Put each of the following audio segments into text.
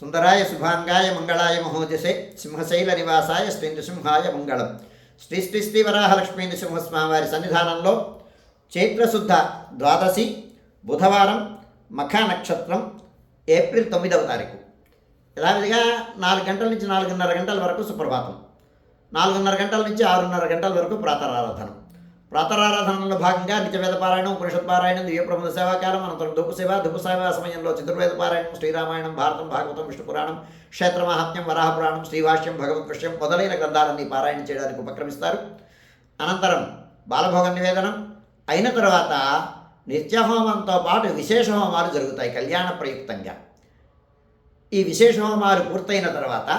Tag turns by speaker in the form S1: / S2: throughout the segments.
S1: సుందరాయ శుభాంగాయ మంగళాయ మహోజసే సింహశైల నివాసాయ శ్రీ నృసింహాయ మంగళం. శ్రీ శ్రీ శ్రీ వరాహలక్ష్మీ నృసింహస్వామివారి సన్నిధానంలో చైత్రశుద్ధ ద్వాదశి బుధవారం మఖ నక్షత్రం ఏప్రిల్ తొమ్మిదవ తారీఖు. యథావిధిగా నాలుగు గంటల నుంచి నాలుగున్నర గంటల వరకు సుప్రభాతం. నాలుగున్నర గంటల నుంచి ఆరున్నర గంటల వరకు ప్రాతరారాధనం. ప్రాతరారాధనలో భాగంగా నిత్యవేద పారాయణం పురుషత్ పారాయణం దివ్యప్రబంధ సేవాకాలం అనంతరం ధూప సేవ ధూప సేవ సమయంలో చతుర్వేద పారాయణం శ్రీరామాయణం భారతం భాగవతం విష్ణు పురాణం క్షేత్ర మహాత్మ్యం వరాహ శ్రీభాష్యం భగవత్ విషయం మొదలైన గ్రంథాలన్నీ పారాయణ చేయడానికి ఉపక్రమిస్తారు. అనంతరం బాలభోగ నివేదనం అయిన తర్వాత నిత్యహోమంతో పాటు విశేష హోమాలు జరుగుతాయి కళ్యాణ ప్రయుక్తంగా. ఈ విశేష హోమాలు పూర్తయిన తర్వాత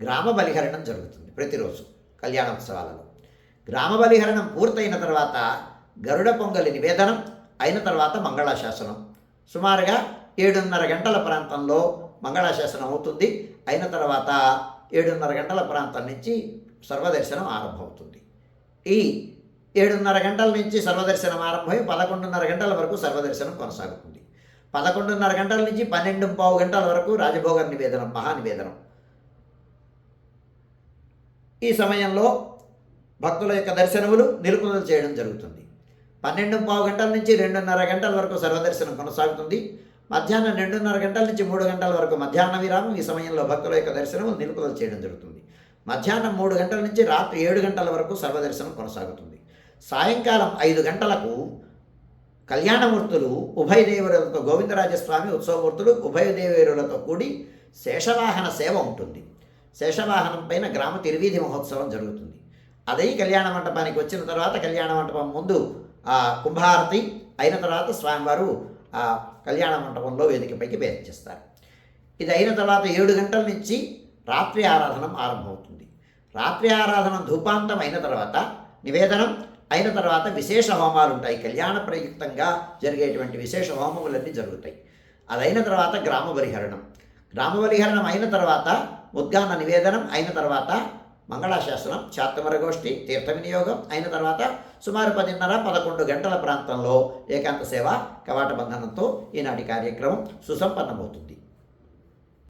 S1: గ్రామ బలిహరణం జరుగుతుంది ప్రతిరోజు కళ్యాణోత్సవాలలో. గ్రామ బలిహరణం పూర్తయిన తర్వాత గరుడ పొంగలి నివేదనం అయిన తర్వాత మంగళాశాసనం. సుమారుగా ఏడున్నర గంటల ప్రాంతంలో మంగళాశాసనం అవుతుంది. అయిన తర్వాత ఏడున్నర గంటల ప్రాంతం నుంచి సర్వదర్శనం ఆరంభమవుతుంది. ఈ ఏడున్నర గంటల నుంచి సర్వదర్శనం ఆరంభమై పదకొండున్నర గంటల వరకు సర్వదర్శనం కొనసాగుతుంది. పదకొండున్నర గంటల నుంచి పన్నెండు పావు గంటల వరకు రాజభోగ నివేదనం మహానివేదనం ఈ సమయంలో భక్తుల యొక్క దర్శనములు నిలుపుదల చేయడం జరుగుతుంది. పన్నెండు పావు గంటల నుంచి రెండున్నర గంటల వరకు సర్వదర్శనం కొనసాగుతుంది. మధ్యాహ్నం రెండున్నర గంటల నుంచి మూడు గంటల వరకు మధ్యాహ్న విరామం ఈ సమయంలో భక్తుల యొక్క దర్శనము నిలుపుదల చేయడం జరుగుతుంది. మధ్యాహ్నం మూడు గంటల నుంచి రాత్రి ఏడు గంటల వరకు సర్వదర్శనం కొనసాగుతుంది. సాయంకాలం ఐదు గంటలకు కళ్యాణమూర్తులు ఉభయ దేవరులతో గోవిందరాజస్వామి ఉత్సవమూర్తులు ఉభయ దేవేరులతో కూడి శేషవాహన సేవ ఉంటుంది. శేషవాహనం పైన గ్రామ తిరువీధి మహోత్సవం జరుగుతుంది. అదే కళ్యాణ మంటపానికి వచ్చిన తర్వాత కళ్యాణ మంటపం ముందు ఆ కుంభారతి అయిన తర్వాత స్వామివారు ఆ కళ్యాణ మంటపంలో వేదికపైకి చేస్తారు ఇది అయిన తర్వాత ఏడు గంటల నుంచి రాత్రి ఆరాధనం ఆరంభమవుతుంది. రాత్రి ఆరాధన ధూపాంతం అయిన తర్వాత నివేదనం అయిన తర్వాత విశేష హోమాలు ఉంటాయి. కళ్యాణ ప్రయుక్తంగా జరిగేటువంటి విశేష హోమములన్నీ జరుగుతాయి. అదైన తర్వాత గ్రామ పరిహరణం. గ్రామ పరిహరణం అయిన తర్వాత ఉద్గాన నివేదనం అయిన తర్వాత మంగళాశాసనం చాత్తమర గోష్ఠి తీర్థ వినియోగం అయిన తర్వాత సుమారు పదిన్నర పదకొండు గంటల ప్రాంతంలో ఏకాంత సేవ కవాట బంధనంతో ఈనాటి కార్యక్రమం సుసంపన్నమవుతుంది.